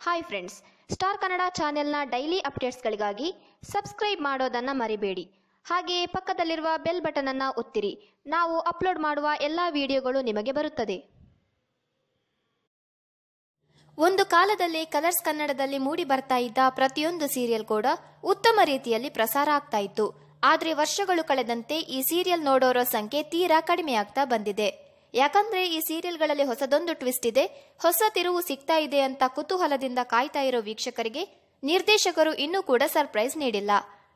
Hi friends star Kannada ಚಾನೆಲ್ನ daily ಅಪ್ಡೇಟ್ಸ್ಗಳಿಗಾಗಿ subscribe ಮಾಡೋದನ್ನು ಮರಿಬೇಡಿ. ಹಾಗೆಯೇ ಪಕ್ಕದಲ್ಲಿರುವ ಬೆಲ್ ಬಟನನ್ನು ಒತ್ತಿರಿ. ನಾವು ಅಪ್ಲೋಡ್ ಮಾಡುವ ಎಲ್ಲ ವಿಡಿಯೋಗಳು ನಿಮಗೆ ಬರುತ್ತದೆ. ಒಂದು ಕಾಲದಲ್ಲಿ ಕಲರ್ಸ್ ಕನ್ನಡದಲ್ಲಿ ಮೂಡಿ ಬರ್ತಾ ಇದ್ದ ಪ್ರತಿಯೊಂದು ಸೀರಿಯಲ್ ಕೂಡ ಉತ್ತಮ ರೀತಿಯಲ್ಲಿ ಪ್ರಸಾರ ಆಗ್ತಾ ಇತ್ತು. ಆದರೆ ವರ್ಷಗಳು ಕಳೆದಂತೆ ಈ ಸೀರಿಯಲ್ ನೋಡೋರ ಸಂಖ್ಯೆ ತೀರಾ ಕಡಿಮೆಯಾಗ್ತಾ ಬಂದಿದೆ. ಯಾಕಂದ್ರೆ ಈ ಸೀರಿಯಲ್ಗಳಲ್ಲಿ ಹೊಸದೊಂದು ಟ್ವಿಸ್ಟ್ ಇದೆ. ಹೊಸ ತಿರುವು ಸಿಗ್ತಾ ಇದೆ ಅಂತ ಕುತೂಹಲದಿಂದ ಕಾಯ್ತಾ ಇರೋ ವೀಕ್ಷಕರಿಗೆ ನಿರ್ದೇಶಕರು ಇನ್ನೂ ಕೂಡ ಸರ್ಪ್ರೈಸ್ ನೀಡಿಲ್ಲ.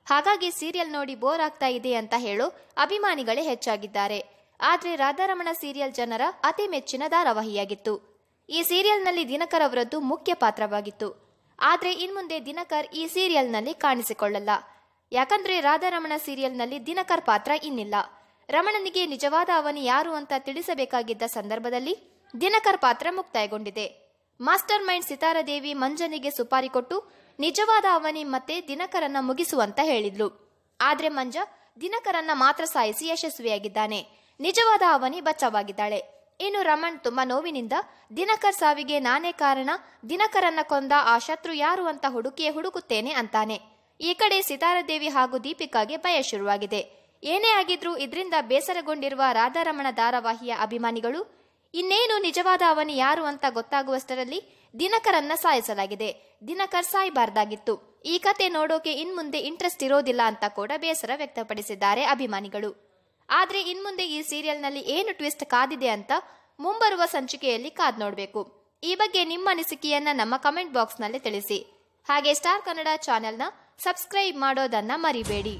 ಹಾಗಾಗಿ ಸೀರಿಯಲ್ ನೋಡಿ ಬೋರ್ ಆಗ್ತಾ ಇದೆ ಅಂತ ಹೇಳೋ ಅಭಿಮಾನಿಗಳೇ ಹೆಚ್ಚಾಗಿದ್ದಾರೆ. ಆದ್ರೆ ರಾಧಾರಮಣ ಸೀರಿಯಲ್ ಜನರ ಅತಿ ಮೆಚ್ಚಿನ ಧಾರಾವಾಹಿಯಾಗಿತ್ತು. ಈ ಸೀರಿಯಲ್ನಲ್ಲಿ ದಿನಕರ್ ಅವರದ್ದು ಮುಖ್ಯ ಪಾತ್ರವಾಗಿತ್ತು. ಆದ್ರೆ ಇನ್ಮುಂದೆ ದಿನಕರ್ ಈ ಸೀರಿಯಲ್ನಲ್ಲಿ ಕಾಣಿಸಿಕೊಳ್ಳಲ್ಲ. ಯಾಕಂದ್ರೆ ರಾಧಾರಮಣ ಸೀರಿಯಲ್ನಲ್ಲಿ ದಿನಕರ್ ಪಾತ್ರ ಇನ್ನಿಲ್ಲ. ರಮಣನಿಗೆ ನಿಜವಾದ ಅವನಿ ಯಾರು ಅಂತ ತಿಳಿಸಬೇಕಾಗಿದ್ದ ಸಂದರ್ಭದಲ್ಲಿ ದಿನಕರ್ ಪಾತ್ರ ಮುಕ್ತಾಯಗೊಂಡಿದೆ. ಮಾಸ್ಟರ್ ಮೈಂಡ್ ಸಿತಾರಾದೇವಿ ಮಂಜನಿಗೆ ಸುಪಾರಿ ಕೊಟ್ಟು, ನಿಜವಾದ ಅವನಿ ಮತ್ತೆ ದಿನಕರನ್ನ ಮುಗಿಸುವಂತ ಹೇಳಿದ್ಲು. ಆದ್ರೆ ಮಂಜ ದಿನಕರನ್ನ ಮಾತ್ರ ಸಾಯಿಸಿ ಯಶಸ್ವಿಯಾಗಿದ್ದಾನೆ. ನಿಜವಾದ ಅವನಿ ಬಚ್ಚವಾಗಿದ್ದಾಳೆ. ಇನ್ನು ರಮಣ್ ತುಂಬಾ ನೋವಿನಿಂದ ದಿನಕರ್ ಸಾವಿಗೆ ನಾನೇ ಕಾರಣ, ದಿನಕರನ್ನ ಕೊಂದ ಆ ಶತ್ರು ಯಾರು ಅಂತ ಹುಡುಕಿಯೇ ಹುಡುಕುತ್ತೇನೆ ಅಂತಾನೆ. ಈ ಕಡೆ ಸಿತಾರದೇವಿ ಹಾಗೂ ದೀಪಿಕಾಗೆ ಭಯ ಶುರುವಾಗಿದೆ. ಏನೇ ಆಗಿದ್ರೂ ಇದರಿಂದ ಬೇಸರಗೊಂಡಿರುವ ರಾಧಾರಮಣ ಧಾರಾವಾಹಿಯ ಅಭಿಮಾನಿಗಳು, ಇನ್ನೇನು ನಿಜವಾದ ಅವನು ಯಾರು ಅಂತ ಗೊತ್ತಾಗುವಷ್ಟರಲ್ಲಿ ದಿನಕರನ್ನ ಸಾಯಿಸಲಾಗಿದೆ. ದಿನಕರ್ ಸಾಯಬಾರ್ದಾಗಿತ್ತು. ಈ ಕತೆ ನೋಡೋಕೆ ಇನ್ಮುಂದೆ ಇಂಟ್ರೆಸ್ಟ್ ಇರೋದಿಲ್ಲ ಅಂತ ಕೂಡ ಬೇಸರ ವ್ಯಕ್ತಪಡಿಸಿದ್ದಾರೆ ಅಭಿಮಾನಿಗಳು. ಆದ್ರೆ ಇನ್ಮುಂದೆ ಈ ಸೀರಿಯಲ್ನಲ್ಲಿ ಏನು ಟ್ವಿಸ್ಟ್ ಕಾದಿದೆ ಅಂತ ಮುಂಬರುವ ಸಂಚಿಕೆಯಲ್ಲಿ ಕಾದ್ ನೋಡಬೇಕು. ಈ ಬಗ್ಗೆ ನಿಮ್ಮ ಅನಿಸಿಕೆಯನ್ನ ನಮ್ಮ ಕಮೆಂಟ್ ಬಾಕ್ಸ್ನಲ್ಲಿ ತಿಳಿಸಿ. ಹಾಗೆ ಸ್ಟಾರ್ ಕನ್ನಡ ಚಾನೆಲ್ನ ಸಬ್ಸ್ಕ್ರೈಬ್ ಮಾಡೋದನ್ನ ಮರಿಬೇಡಿ.